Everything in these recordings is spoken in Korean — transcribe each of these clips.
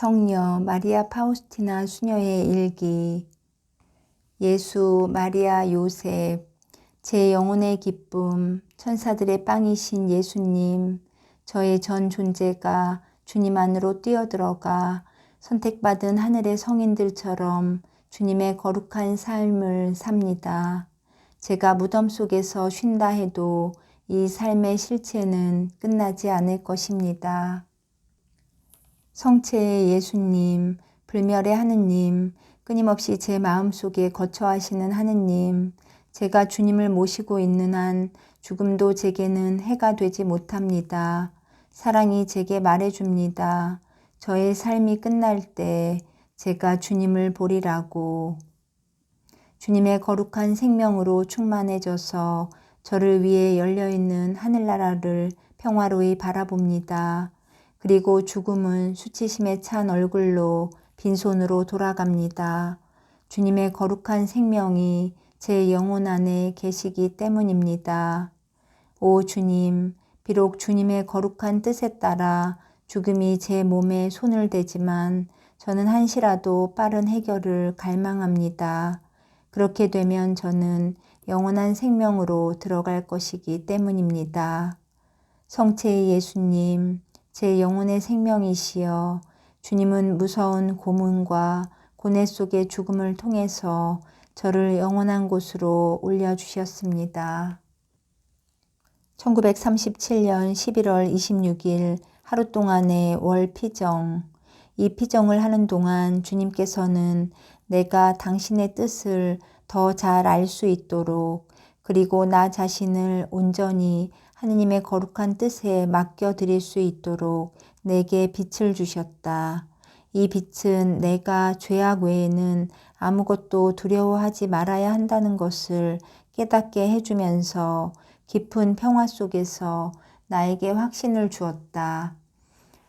성녀 마리아 파우스티나 수녀의 일기 예수 마리아 요셉 제 영혼의 기쁨 천사들의 빵이신 예수님 저의 전 존재가 주님 안으로 뛰어들어가 선택받은 하늘의 성인들처럼 주님의 거룩한 삶을 삽니다. 제가 무덤 속에서 쉰다 해도 이 삶의 실체는 끝나지 않을 것입니다. 성체의 예수님, 불멸의 하느님, 끊임없이 제 마음속에 거처하시는 하느님, 제가 주님을 모시고 있는 한 죽음도 제게는 해가 되지 못합니다. 사랑이 제게 말해줍니다. 저의 삶이 끝날 때 제가 주님을 보리라고. 주님의 거룩한 생명으로 충만해져서 저를 위해 열려있는 하늘나라를 평화로이 바라봅니다. 그리고 죽음은 수치심에 찬 얼굴로 빈손으로 돌아갑니다. 주님의 거룩한 생명이 제 영혼 안에 계시기 때문입니다. 오 주님, 비록 주님의 거룩한 뜻에 따라 죽음이 제 몸에 손을 대지만 저는 한시라도 빠른 해결을 갈망합니다. 그렇게 되면 저는 영원한 생명으로 들어갈 것이기 때문입니다. 성체의 예수님, 제 영혼의 생명이시여 주님은 무서운 고문과 고뇌 속의 죽음을 통해서 저를 영원한 곳으로 올려주셨습니다. 1937년 11월 26일 하루 동안의 월 피정. 이 피정을 하는 동안 주님께서는 내가 당신의 뜻을 더 잘 알 수 있도록 그리고 나 자신을 온전히 하느님의 거룩한 뜻에 맡겨 드릴 수 있도록 내게 빛을 주셨다. 이 빛은 내가 죄악 외에는 아무것도 두려워하지 말아야 한다는 것을 깨닫게 해주면서 깊은 평화 속에서 나에게 확신을 주었다.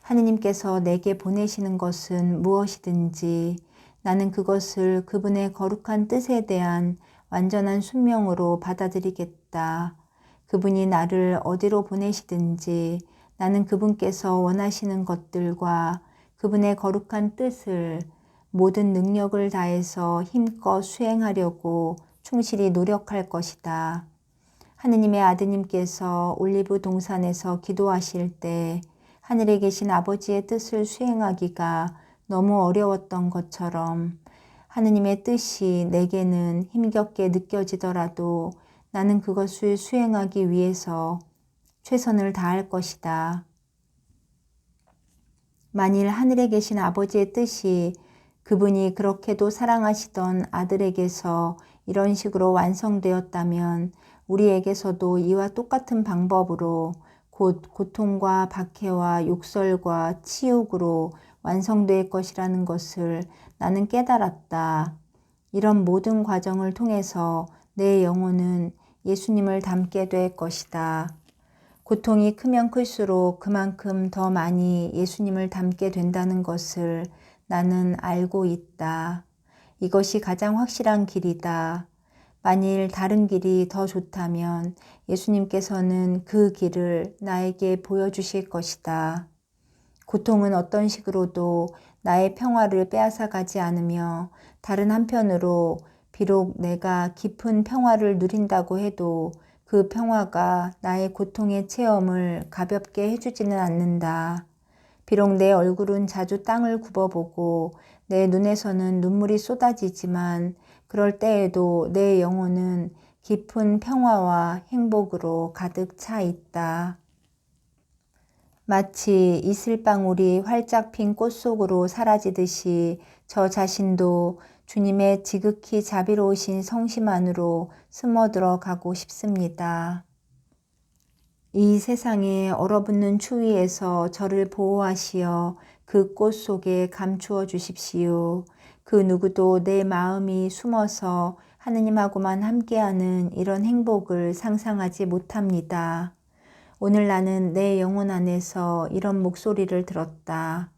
하느님께서 내게 보내시는 것은 무엇이든지 나는 그것을 그분의 거룩한 뜻에 대한 완전한 순명으로 받아들이겠다. 그분이 나를 어디로 보내시든지 나는 그분께서 원하시는 것들과 그분의 거룩한 뜻을 모든 능력을 다해서 힘껏 수행하려고 충실히 노력할 것이다. 하느님의 아드님께서 올리브 동산에서 기도하실 때 하늘에 계신 아버지의 뜻을 수행하기가 너무 어려웠던 것처럼 하느님의 뜻이 내게는 힘겹게 느껴지더라도 나는 그것을 수행하기 위해서 최선을 다할 것이다. 만일 하늘에 계신 아버지의 뜻이 그분이 그렇게도 사랑하시던 아들에게서 이런 식으로 완성되었다면 우리에게서도 이와 똑같은 방법으로 곧 고통과 박해와 욕설과 치욕으로 완성될 것이라는 것을 나는 깨달았다. 이런 모든 과정을 통해서 내 영혼은 예수님을 닮게 될 것이다. 고통이 크면 클수록 그만큼 더 많이 예수님을 닮게 된다는 것을 나는 알고 있다. 이것이 가장 확실한 길이다. 만일 다른 길이 더 좋다면 예수님께서는 그 길을 나에게 보여주실 것이다. 고통은 어떤 식으로도 나의 평화를 빼앗아 가지 않으며 다른 한편으로 비록 내가 깊은 평화를 누린다고 해도 그 평화가 나의 고통의 체험을 가볍게 해주지는 않는다. 비록 내 얼굴은 자주 땅을 굽어보고 내 눈에서는 눈물이 쏟아지지만 그럴 때에도 내 영혼은 깊은 평화와 행복으로 가득 차 있다. 마치 이슬방울이 활짝 핀 꽃 속으로 사라지듯이 저 자신도 주님의 지극히 자비로우신 성심 안으로 스며들어 가고 싶습니다. 이 세상에 얼어붙는 추위에서 저를 보호하시어 그 꽃 속에 감추어 주십시오. 그 누구도 내 마음이 숨어서 하느님하고만 함께하는 이런 행복을 상상하지 못합니다. 오늘 나는 내 영혼 안에서 이런 목소리를 들었다.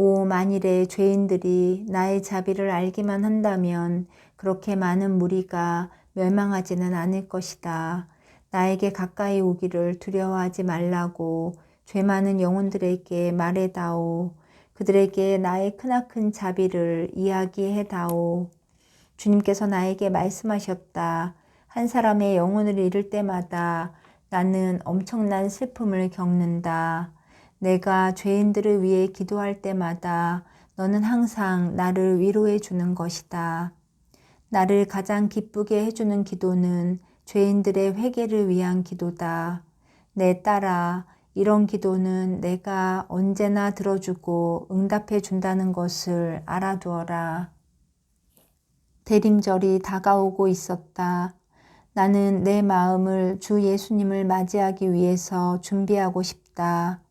오, 만일에 죄인들이 나의 자비를 알기만 한다면 그렇게 많은 무리가 멸망하지는 않을 것이다. 나에게 가까이 오기를 두려워하지 말라고 죄 많은 영혼들에게 말해다오. 그들에게 나의 크나큰 자비를 이야기해 다오. 주님께서 나에게 말씀하셨다. 한 사람의 영혼을 잃을 때마다 나는 엄청난 슬픔을 겪는다. 내가 죄인들을 위해 기도할 때마다 너는 항상 나를 위로해 주는 것이다. 나를 가장 기쁘게 해주는 기도는 죄인들의 회개를 위한 기도다. 내 딸아, 이런 기도는 내가 언제나 들어주고 응답해 준다는 것을 알아두어라. 대림절이 다가오고 있었다. 나는 내 마음을 주 예수님을 맞이하기 위해서 준비하고 싶다.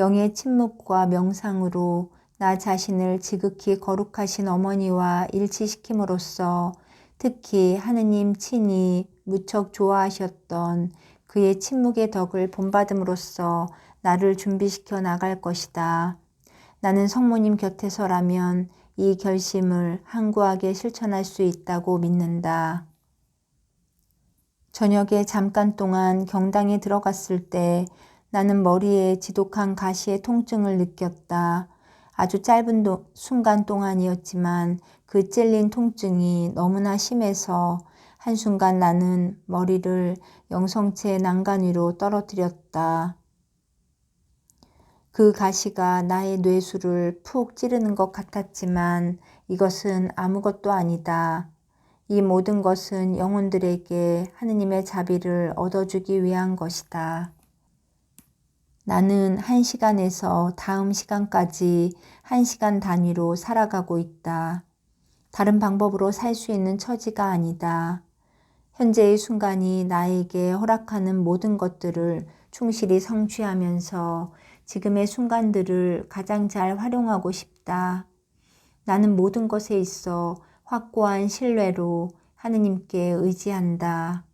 영의 침묵과 명상으로 나 자신을 지극히 거룩하신 어머니와 일치시킴으로써 특히 하느님 친히 무척 좋아하셨던 그의 침묵의 덕을 본받음으로써 나를 준비시켜 나갈 것이다. 나는 성모님 곁에서라면 이 결심을 항구하게 실천할 수 있다고 믿는다. 저녁에 잠깐 동안 경당에 들어갔을 때 나는 머리에 지독한 가시의 통증을 느꼈다. 아주 짧은 도, 순간 동안이었지만 그 찔린 통증이 너무나 심해서 한순간 나는 머리를 영성체 난간 위로 떨어뜨렸다. 그 가시가 나의 뇌수를 푹 찌르는 것 같았지만 이것은 아무것도 아니다. 이 모든 것은 영혼들에게 하느님의 자비를 얻어주기 위한 것이다. 나는 한 시간에서 다음 시간까지 한 시간 단위로 살아가고 있다. 다른 방법으로 살 수 있는 처지가 아니다. 현재의 순간이 나에게 허락하는 모든 것들을 충실히 성취하면서 지금의 순간들을 가장 잘 활용하고 싶다. 나는 모든 것에 있어 확고한 신뢰로 하느님께 의지한다.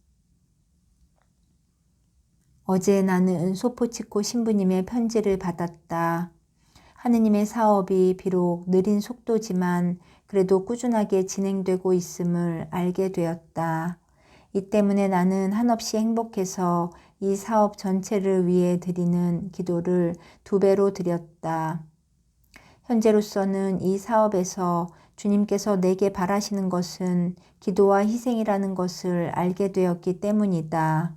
어제 나는 소포치코 신부님의 편지를 받았다. 하느님의 사업이 비록 느린 속도지만 그래도 꾸준하게 진행되고 있음을 알게 되었다. 이 때문에 나는 한없이 행복해서 이 사업 전체를 위해 드리는 기도를 두 배로 드렸다. 현재로서는 이 사업에서 주님께서 내게 바라시는 것은 기도와 희생이라는 것을 알게 되었기 때문이다.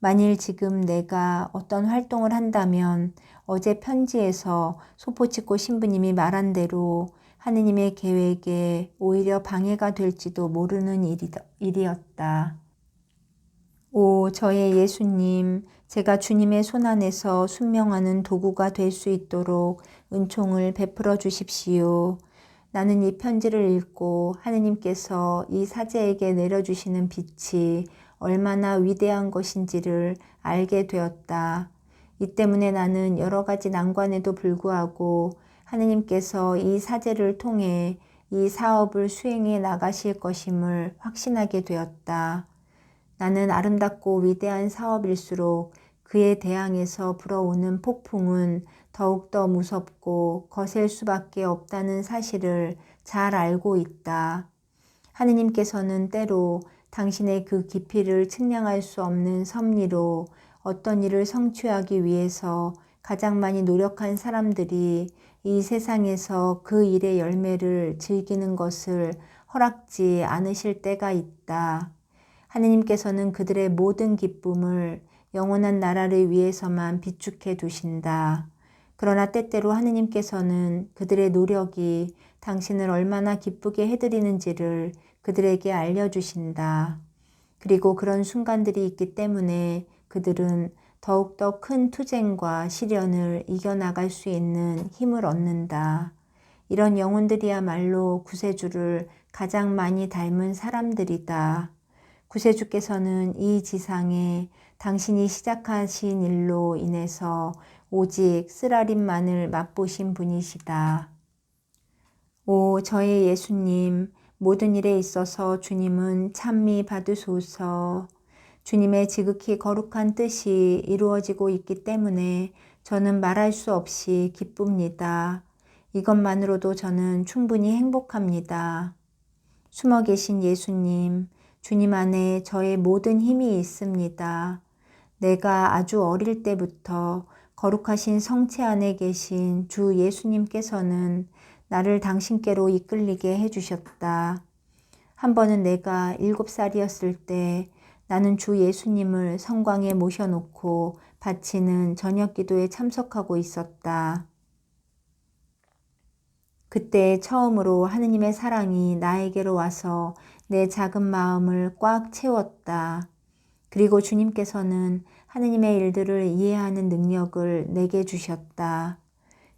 만일 지금 내가 어떤 활동을 한다면 어제 편지에서 소포치코 신부님이 말한 대로 하느님의 계획에 오히려 방해가 될지도 모르는 일이었다. 오, 저의 예수님, 제가 주님의 손 안에서 순명하는 도구가 될 수 있도록 은총을 베풀어 주십시오. 나는 이 편지를 읽고 하느님께서 이 사제에게 내려주시는 빛이 얼마나 위대한 것인지를 알게 되었다. 이 때문에 나는 여러 가지 난관에도 불구하고 하느님께서 이 사제를 통해 이 사업을 수행해 나가실 것임을 확신하게 되었다. 나는 아름답고 위대한 사업일수록 그에 대항해서 불어오는 폭풍은 더욱더 무섭고 거셀 수밖에 없다는 사실을 잘 알고 있다. 하느님께서는 때로 당신의 그 깊이를 측량할 수 없는 섭리로 어떤 일을 성취하기 위해서 가장 많이 노력한 사람들이 이 세상에서 그 일의 열매를 즐기는 것을 허락지 않으실 때가 있다. 하느님께서는 그들의 모든 기쁨을 영원한 나라를 위해서만 비축해 두신다. 그러나 때때로 하느님께서는 그들의 노력이 당신을 얼마나 기쁘게 해드리는지를 그들에게 알려주신다. 그리고 그런 순간들이 있기 때문에 그들은 더욱더 큰 투쟁과 시련을 이겨나갈 수 있는 힘을 얻는다. 이런 영혼들이야말로 구세주를 가장 많이 닮은 사람들이다. 구세주께서는 이 지상에 당신이 시작하신 일로 인해서 오직 쓰라림만을 맛보신 분이시다. 오, 저의 예수님, 모든 일에 있어서 주님은 찬미 받으소서. 주님의 지극히 거룩한 뜻이 이루어지고 있기 때문에 저는 말할 수 없이 기쁩니다. 이것만으로도 저는 충분히 행복합니다. 숨어 계신 예수님, 주님 안에 저의 모든 힘이 있습니다. 내가 아주 어릴 때부터 거룩하신 성체 안에 계신 주 예수님께서는 나를 당신께로 이끌리게 해주셨다. 한 번은 내가 일곱 살이었을 때 나는 주 예수님을 성광에 모셔놓고 바치는 저녁 기도에 참석하고 있었다. 그때 처음으로 하느님의 사랑이 나에게로 와서 내 작은 마음을 꽉 채웠다. 그리고 주님께서는 하느님의 일들을 이해하는 능력을 내게 주셨다.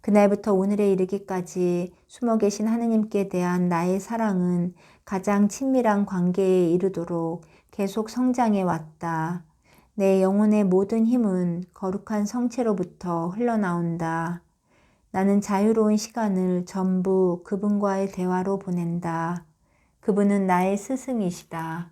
그날부터 오늘에 이르기까지 숨어 계신 하느님께 대한 나의 사랑은 가장 친밀한 관계에 이르도록 계속 성장해 왔다. 내 영혼의 모든 힘은 거룩한 성체로부터 흘러나온다. 나는 자유로운 시간을 전부 그분과의 대화로 보낸다. 그분은 나의 스승이시다.